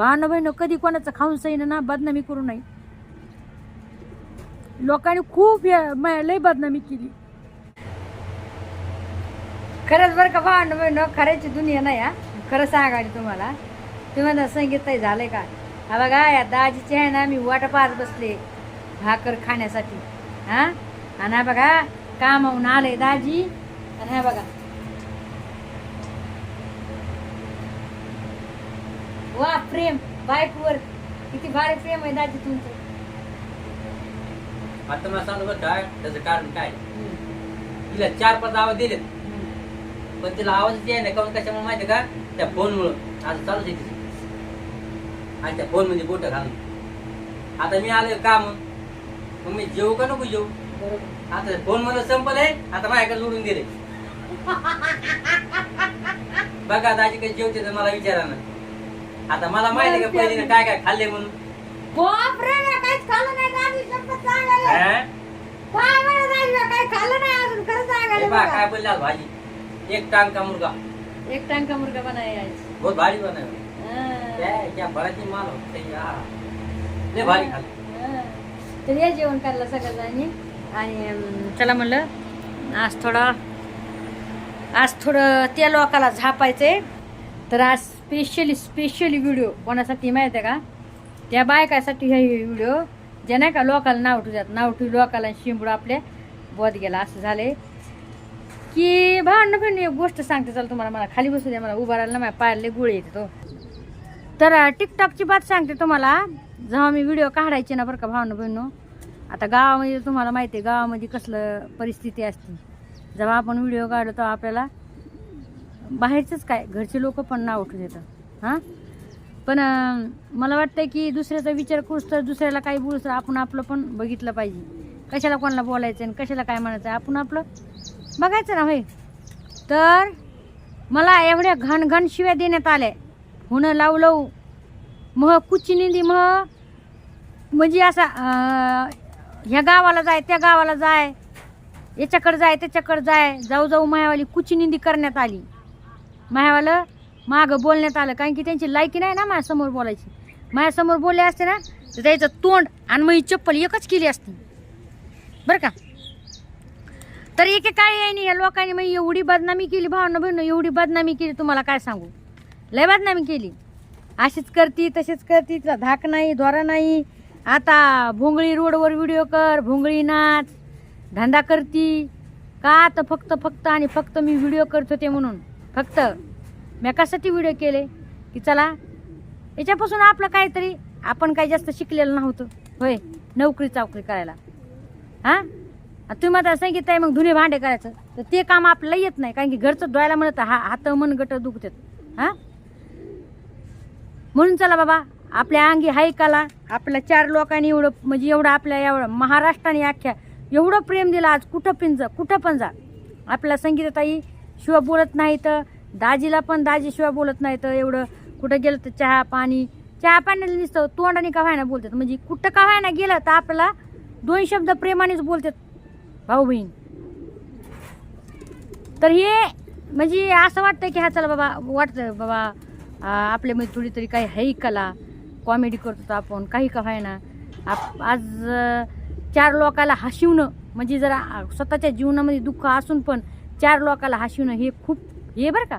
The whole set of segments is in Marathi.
भावानं बहिणं कधी कोणाचं खाऊन सहीनं ना बदनामी करू नये. लोकांनी खूप लय बदनामी केली. खरंच बरं का भावानं बहिणं खऱ्याची दुनिया नाही हा? खरं सांगायला तुम्हाला. तुम्हाला संगीत काही झालंय का? हा बघा या दाजीची आहे ना मी वाट पाहत बसले भाकर खाण्यासाठी. हा? आणि बघा कामावून आलंय दाजी. आणि हा बघा वा प्रेम. बायकोवर किती भारी प्रेम आहे दाजी तुमचं. आता मला सांगू बरं काय त्याचं कारण काय. तिला चार पाच आवाज दिलेत. पण तिला आवाजच याय नाही काऊन कशामुळे माहिती का? त्या फोन मुळे आता चालूच आहे तिची. आणि त्या फोनमध्ये बोट घालून. आता मी आलोय का मग? मग मी जेवू का नको जेवू? बरोबर. आता फोन मला संपलंय आता माझ्याकडे जोडून दिले बघा दाजी काही जेवते तर मला विचारा ना. आता मला माहिती आहे का पहिले काय काय खाल्ले म्हणून बापरे मी काहीच खाल्लं नाही दाजी शपथ सांगायला हा? काय म्हणा दाजी मी काही खाल्लं नाही अजून खरं हे सांगायला बघा, बघा. काय बोलले आज भाजी एक टांग का मुर्गा एक टांका मुर्गा बनाया आज. बहुत भारी बनव हा. बळाची माल होते यार लय भारी खाल्ले हा. तर या जेवण करायला सगळ्यांनी आणि चला म्हणलं आज थोडं आज थोडं त्या लोकाला झापायचंय तर आज स्पेशली स्पेशली व्हिडिओ कोणासाठी माहीत आहे का? त्या बायकासाठी हे व्हिडिओ जे नाही का लोकाला नाव ठेवतात नाव ठेवू लोकाला शिंबडू आपल्या बोध गेला असं झाले की भावना पण एक गोष्ट सांगते चल तुम्हाला मला खाली बसू द्या मला उभा राहिला ना माझ्या पायाला लय गुळे येते तो. तर टिकटॉकची बात सांगते तुम्हाला जेव्हा मी व्हिडिओ काढायचे ना बरं का भावना बहिणू आता गावामध्ये तुम्हाला माहिती आहे गावामध्ये कसलं परिस्थिती असते. जेव्हा आपण व्हिडिओ काढतो तेव्हा आपल्याला बाहेरचंच काय घरचे लोक पण नाव उठून तर हां? पण मला वाटतं की दुसऱ्याचा विचार करूस तर दुसऱ्याला काही बोलूस तर आपण आपलं पण बघितलं पाहिजे. कशाला कोणाला बोलायचं आणि कशाला काय म्हणायचं आपण आपलं बघायचं ना होय? तर मला एवढ्या घन शिव्या देण्यात आल्या. हुणं लावू लावू. मह कुची निंदी मह म्हणजे असा ह्या गावाला जाय त्या गावाला जाय. याच्याकडे जाय त्याच्याकडे जाय. जाऊ जाऊ मायावाली कुची निंदी करण्यात आली. मायावालं मागं बोलण्यात आलं. कारण की त्यांची लायकी नाही ना माझ्यासमोर बोलायची. माझ्यासमोर बोलले असते ना तर त्याचं तोंड आणि मग ही चप्पल एकच केली असती. बरं का? तर एकेकाळी आहे या लोकांनी मग एवढी बदनामी केली भावना बहिणं एवढी बदनामी केली तुम्हाला काय सांगू? लय बदनामी केली. अशीच करती तशीच करती तिला धाक नाही द्वारा नाही. आता भोंगळी रोडवर व्हिडिओ कर भोंगळी नाच धंदा करती. का तर फक्त फक्त आणि फक्त मी व्हिडिओ करत होते म्हणून? फक्त मी कशासाठी व्हिडिओ केले? की चला याच्यापासून आपलं काहीतरी आपण काही जास्त शिकलेलं नव्हतं. होय नोकरी चाकरी करायला. हां? तुम्ही आता सांगितलं आहे मग धुणे भांडे करायचं. तर ते काम आपल्याला येत नाही. कारण की घरचं धुवायला म्हणत हा हात मन गट दुखतात. हां? म्हणून चला बाबा आपल्या अंगी हाय काला. आपल्या चार लोकांनी एवढं म्हणजे एवढं आपल्या एवढं महाराष्ट्राने अख्ख्या एवढं प्रेम दिलं आज. कुठं पण जा कुठं पण जा. आपल्या संगीताताई शिवाय बोलत नाही तर दाजीला पण दाजीशिवाय बोलत नाही तर एवढं कुठं गेलं तर चहा पाणी चहा पाण्याला नुसतं तोंडाने का व्हायना बोलतात. म्हणजे कुठं का व्हायना गेलं तर आपल्याला दोन शब्द प्रेमानेच बोलतात भाऊ बहीण. तर हे म्हणजे असं वाटतं की हा चला बाबा वाटतं बाबा आपल्यामध्ये थोडी तरी काही है कला. कॉमेडी करतो आपण काही का व्हायना आप आज चार लोकाला हसिवणं म्हणजे जरा स्वतःच्या जीवनामध्ये दुःख असून पण चार लोकाला हसवणं हे खूप हे बरं का?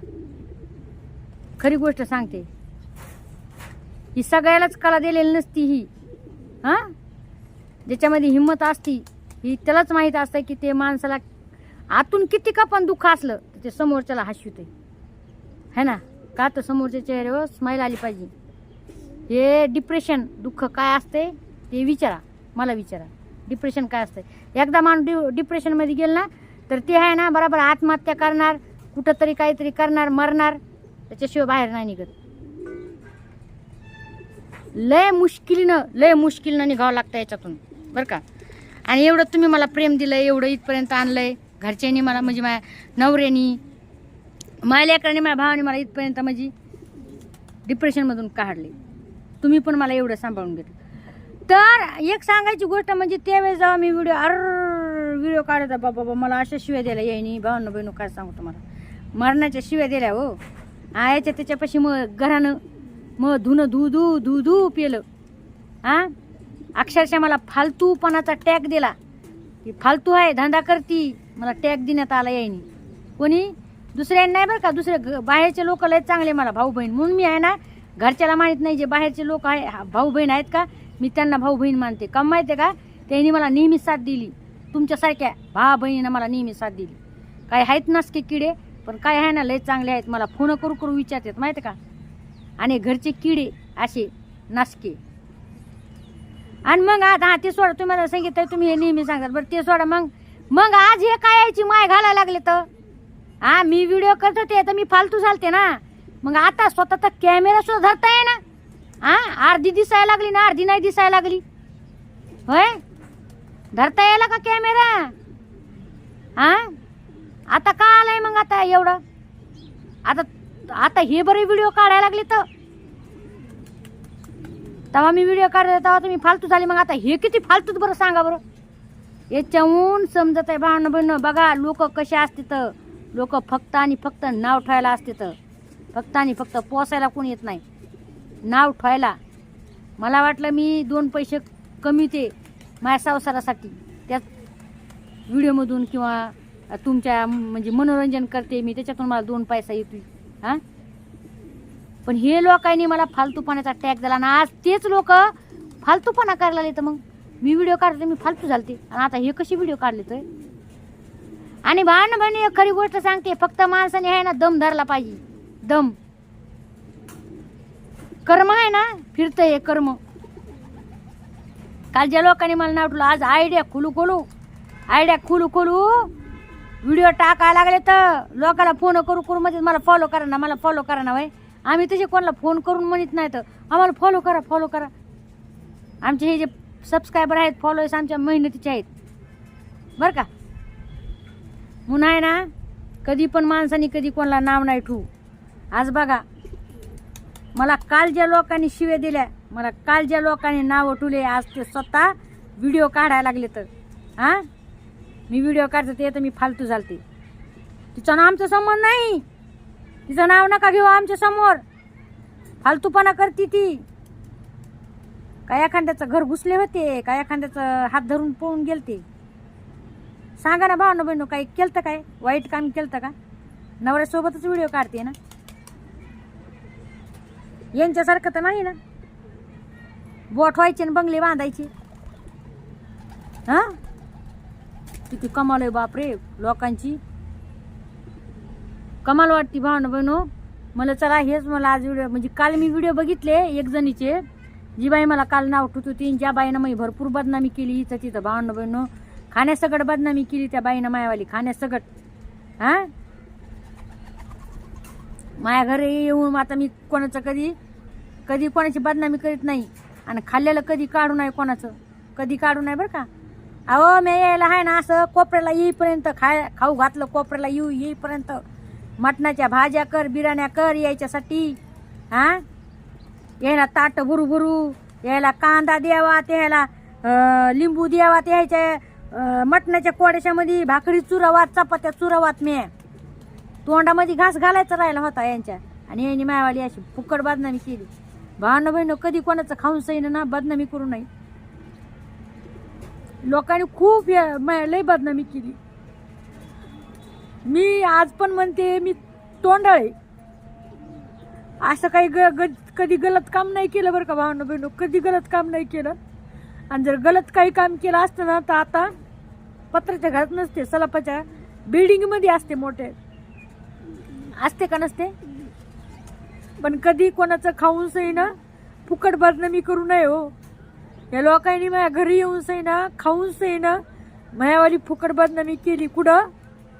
खरी गोष्ट सांगते. ही सगळ्यालाच कला दिलेली नसती ही. हां? ज्याच्यामध्ये हिंमत असती ही त्यालाच माहीत असतं की ते माणसाला आतून किती का पण दुःख असलं तर ते समोरच्याला हसवते है ना? का तर समोरच्या चेहऱ्यावर स्माईल आली पाहिजे. हे डिप्रेशन दुःख काय असते ते विचारा. मला विचारा. डिप्रेशन काय असतं एकदा माणूस डि डिप्रेशनमध्ये गेला ना तर ते आहे ना बरोबर आत्महत्या करणार कुठंतरी काहीतरी करणार मरणार त्याच्याशिवाय बाहेर नाही निघत. लय मुश्किलीनं लय मुश्किलीनं निघावं लागतं याच्यातून बरं का? आणि एवढं तुम्ही मला प्रेम दिलं एवढं इथपर्यंत आणलंय घरच्यांनी मला म्हणजे माझ्या नवऱ्यानी माझ्या लेकरांनी माझ्या भावाने मला इथपर्यंत म्हणजे डिप्रेशनमधून काढले. तुम्ही पण मला एवढं सांभाळून घेतलं. तर एक सांगायची गोष्ट म्हणजे त्यावेळेस जेव्हा मी व्हिडिओ अर व्हिडिओ काढत बाबा बाबा मला अशा शिव्या दिल्या यायनी भावांना बहिणू काय सांगू तुम्हाला? मरणाच्या शिव्या दिल्या हो. आयाच्या याच्या त्याच्यापाशी मग घरानं मग धुणं धू धू धू धू पेलं. हा अक्षरशः मला फालतूपणाचा टॅग दिला. की फालतू आहे धंदा करती. मला टॅग देण्यात आला यायनी. कोणी? दुसऱ्यांना नाही बरं का? दुसरे ग- बाहेरचे लोक लय चांगले मला भाऊ बहीण म्हणून मी आहे ना घरच्याला माहीत नाही जे बाहेरचे लोक आहे हा, भाऊ बहीण आहेत का? मी त्यांना भाऊ बहीण मानते. का माहिती आहे का? त्यांनी मला नेहमी साथ दिली. तुमच्यासारख्या भा बहिणीनं मला नेहमी साथ दिली. काही आहेत नसके किडे पण काय आहे ना लय चांगले आहेत मला फोन करू करू विचारतात माहिती आहे का? आणि घरचे किडे असे नासके. आणि मग आता हा ते सोडा तुम्ही मला सांगितलं तुम्ही हे नेहमी सांगतात. बरं ते सोडा मग. मग आज हे काय यायची माय घालायला लागले तर? हा मी व्हिडिओ करत होते तर मी फालतू झालते ना. मग आता स्वतःचा कॅमेरा सुद्धा धरता ना हा अर्धी दिसायला लागली ना अर्धी नाही दिसायला लागली. होय? धरता यायला का कॅमेरा हा? आता का आलाय मग आता एवढं? आता आता हे बरे व्हिडिओ काढायला लागले तर. तेव्हा मी व्हिडिओ काढले तेव्हा तुम्ही फालतू झाली. मग आता हे किती फालतूच बरं सांगा बरं. याच्याहून समजत आहे भावना बहिणं बघा लोक कसे असते तर. लोक फक्त आणि फक्त नाव ठेवायला असते तर. फक्त आणि फक्त पोसायला कोण येत नाही. नाव ठेवायला. मला वाटलं मी दोन पैसे कमी ते माझ्या संसारासाठी त्यात व्हिडिओमधून किंवा तुमच्या म्हणजे मनोरंजन करते मी त्याच्यातून मला दोन पैसा येतील हां? पण हे लोकांनी मला फालतूपणाचा टॅग दिला ना आज तेच लोक फालतूपणा करायला लागले तर मग मी व्हिडिओ काढते मी फालतू झालते. आणि आता हे कशी व्हिडिओ काढले तर आणि भान बहिणी खरी गोष्ट सांगते फक्त माणसाने आहे ना दम धरला पाहिजे. दम. कर्म आहे ना फिरतं हे कर्म. काल ज्या लोकांनी मला नाव ठेवलं आज आयडिया खुलू खोलू. आयडिया खुलू खोलू. व्हिडिओ टाकायला लागले तर लोकांना फोन करू करू म्हणजे मला फॉलो करा ना मला फॉलो करा ना वय. आम्ही तसे कोणाला फोन करून म्हणत नाही तर आम्हाला फॉलो करा फॉलो करा. आमचे हे जे सबस्क्रायबर आहेत फॉलोअर्स आमच्या मेहनतीचे आहेत. बरं का? म्हणून आहे ना कधी पण माणसाने कधी कोणाला नाव नाही ठेवू. आज बघा मला काल ज्या लोकांनी शिव्या दिल्या मला काल ज्या लोकांनी नावं ठेवले आज ते स्वतः व्हिडिओ काढायला लागले तर. हां? मी व्हिडिओ काढते ते तर मी फालतू झालते. तिचं नाव आमचं संबंध नाही. तिचं नाव नका घेऊ आमच्यासमोर. फालतूपणा करते ती. काय एखाद्याचं घर घुसले होते काय एखाद्याचं हात धरून पळून गेलते. सांगा ना भाऊ ना बहिणू काही केलं काय? वाईट काम केलं का? नवऱ्यासोबतच व्हिडिओ काढते ना. यांच्यासारखं तर नाही ना. बोट व्हायचे आणि बंगले बांधायचे. हा? किती कमाल आहे बापरे लोकांची. कमाल वाटते भावना बहिणू मला चला हेच मला आज व्हिडिओ म्हणजे काल मी व्हिडिओ बघितले एक जणीचे. जी बाई मला काल नाव ठेवत होती ज्या बाईनं मी भरपूर बदनामी केली इथं तिथं भावना बहिणू खाण्यासकट बदनामी केली त्या बाईनं मायावाली खाण्यासकट. हा? माझ्या घरी येऊन आता मी कोणाचं कधी कधी कोणाची बदनामी करीत नाही. आणि खाल्लेलं कधी काढू नाही कोणाचं? कधी काढू नाही बरं का? अहो मी यायला आहे ना असं कोपऱ्याला येईपर्यंत खाय खाऊ घातलं कोपऱ्याला येऊ येईपर्यंत. मटणाच्या भाज्या कर बिर्याण्या कर यायच्यासाठी हा? यायला ताट भुरुभुरू भरू यायला कांदा द्यावा त्याला लिंबू द्यावा त्याच्या मटणाच्या कोड्याच्यामध्ये भाकरी चुरावात चपात्या चुरावात मी. तोंडामध्ये घास घालायचा राहिला होता यांच्या. आणि यांनी मायावाली अशी फुकट बदनामी केली. भावानं बहिण कधी कोणाचं खाऊन सईन ना बदनामी करू नये. लोकांनी खूप लय बदनामी केली. मी आज पण म्हणते मी तोंडाळे असं काही ग ग- कधी गलत काम नाही केलं बरं का भावना बहिण कधी गलत काम नाही केलं. आणि जर गलत काही काम केलं असतं ना तर आता पत्राच्या घरात नसते सलापाच्या बिल्डिंगमध्ये असते मोठे. असते का नसते? पण कधी कोणाचं खाऊन सही ना फुकट बदनामी करू नये हो. या लोकांनी माझ्या घरी येऊन सही ना खाऊन सही ना मायावाली फुकट बदनामी केली. कुठं?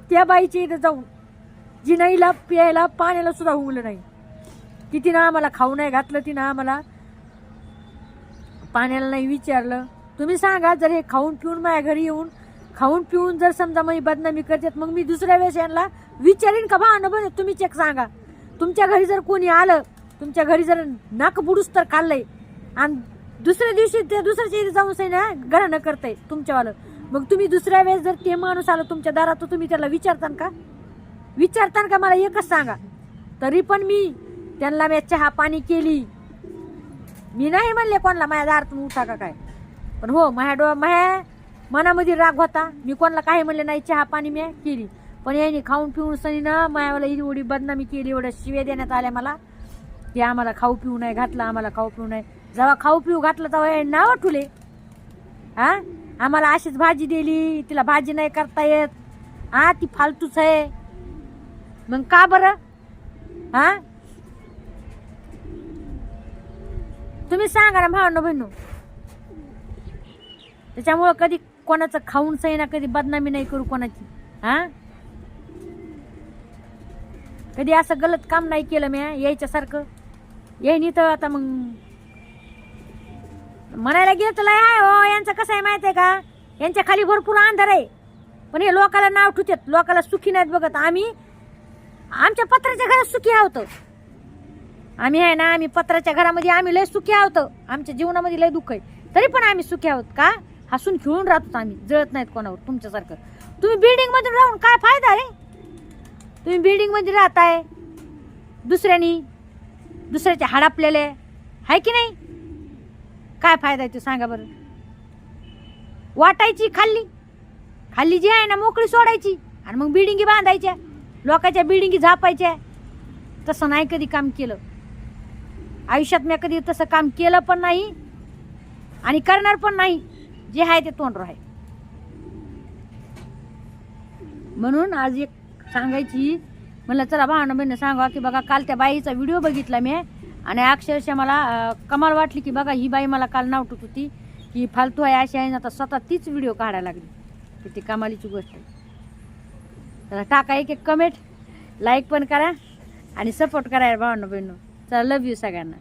त्या बाईच्या इथं जाऊन. जिनाईला प्यायला पाण्याला सुद्धा उगलं नाही. की तिनं आम्हाला खाऊ नाही घातलं तिनं आम्हाला पाण्याला नाही विचारलं. तुम्ही सांगा जर हे खाऊन पिऊन माझ्या घरी येऊन खाऊन पिऊन जर समजा मी बदनामी करतात मग मी दुसऱ्या वेळेस यांना विचारीन का? बा अनुभव तुम्ही चेक सांगा. तुमच्या घरी जर कोणी आलं तुमच्या घरी जर नाक बुडूस तर खाल्लंय आणि दुसऱ्या दिवशी ते दुसऱ्याच्या इथे जाऊन सही ना घरानं करताय तुमच्यावालं. मग तुम्ही दुसऱ्या वेळेस जर ते माणूस आलं तुमच्या दारात तर तुम्ही त्याला विचारतान का? विचारतान का मला एकच सांगा? तरी पण मी त्यांना मी चहा पाणी केली. मी नाही म्हणले कोणाला माझ्या दारातून उठा का काय. पण हो माझ्या डो माझ्या मनामध्ये राग होता. मी कोणाला काही म्हणले नाही चहा पाणी मी केली. पण यांनी खाऊन पिऊन सनी ना मायावाला एवढी बदनामी केली एवढ्या शिव्या देण्यात आल्या मला. की आम्हाला खाऊ पिऊ नाही घातलं आम्हाला खाऊ पिऊ नाही. जेव्हा खाऊ पिऊ घातलं तेव्हा हे नाव ठुले. हा? आम्हाला अशीच भाजी दिली तिला भाजी नाही करता येत. हा ती फालतूच आहे. मग का बरं? हा? तुम्ही सांगा ना भावना बहिणू. त्याच्यामुळं कधी कोणाचं खाऊन सही ना कधी बदनामी नाही करू कोणाची. हा? कधी असं गलत काम नाही केलं म्या यायच्यासारखं येईन तर आता मग. म्हणायला गेलं तर लय आहे हो यांचं कसं आहे माहिती आहे का? यांच्या खाली भरपूर अंधार आहे. पण हे लोकाला नाव ठुतात लोकाला सुखी नाहीत बघत. आम्ही आमच्या पत्राच्या घरात सुखी आहोत. आम्ही आहे ना आम्ही पत्राच्या घरामध्ये आम्ही लय सुखी आहोत. आमच्या जीवनामध्ये लय दुःख आहे. तरी पण आम्ही सुखी आहोत का? हसून खेळून राहतो आम्ही जळत नाहीत कोणावर तुमच्यासारखं. तुम्ही बिल्डिंगमधून राहून काय फायदा रे तुम्ही बिल्डिंगमध्ये राहताय. दुसऱ्यानी दुसऱ्याचे हडपलेले आहे की नाही? काय फायदा आहे तो सांगा बरं. वाटायची खाल्ली. खाल्ली जी आहे ना मोकळी सोडायची. आणि मग बिल्डिंगी बांधायच्या. लोकांच्या बिल्डिंगी झापायच्या. तसं नाही कधी काम केलं. आयुष्यात मी कधी तसं काम केलं पण नाही. आणि करणार पण नाही. जे आहे ते तोंड आहे म्हणून आज एक सांगायची. म्हणलं चला भावना बहिणी सांगा की बघा काल त्या बाईचा व्हिडिओ बघितला मी आणि अक्षरशः मला कमाल वाटली की बघा ही बाई मला काल नावटत होती. की फालतू आहे अशी आहे ना आता स्वतः तीच व्हिडिओ काढायला लागली. किती कमालीची गोष्ट आहे. टाका एक एक कमेंट लाईक पण करा आणि सपोर्ट करा भावांना बहिणू चला लव यू सगळ्यांना.